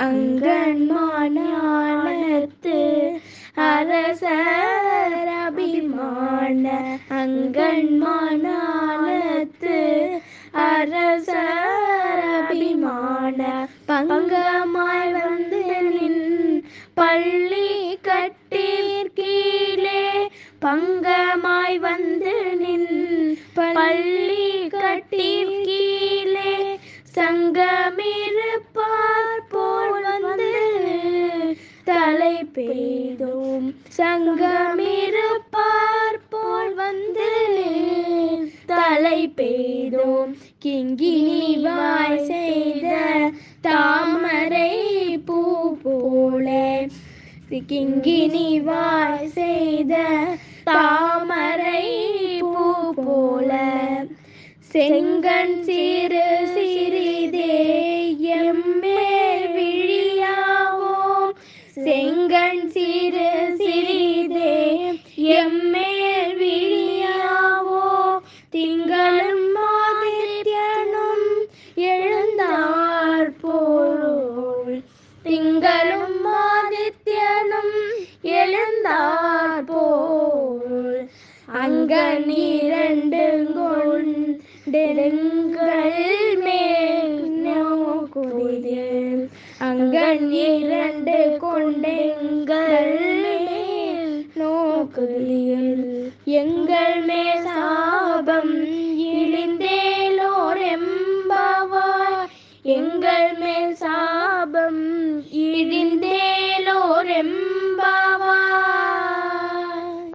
அங்கன்மானத்து அரசர் அபிமான அங்கன்மானத்து அரசர் அபிமான பங்கமாய் வந்து நின் பள்ளி கட்டீர் கீழே பங்கமாய் வந்து நின் பள்ளி பெய்தோம் சங்கமிருப்பார் போல் வந்து தலை பெய்தோம் கிங்கினி வாய் செய்த தாமரை பூ போல. கிங்கினி வாய் செய்த தாமரை பூ போல. செங்கன் சிறு சிறிதே செங்கண் சிறு சிறிதே எம்மேல் விரியாவோ? திங்களும் மாதிரியனும் எழுந்தார் போல். திங்களும் ஆதித்யனும் எழுந்தார் போல். அங்கன் இரண்டு கொண்டெழுங்க கண்கள் இரண்டு கொண்டெங்கள் நோக்குதில் எங்கள் மேசாபம்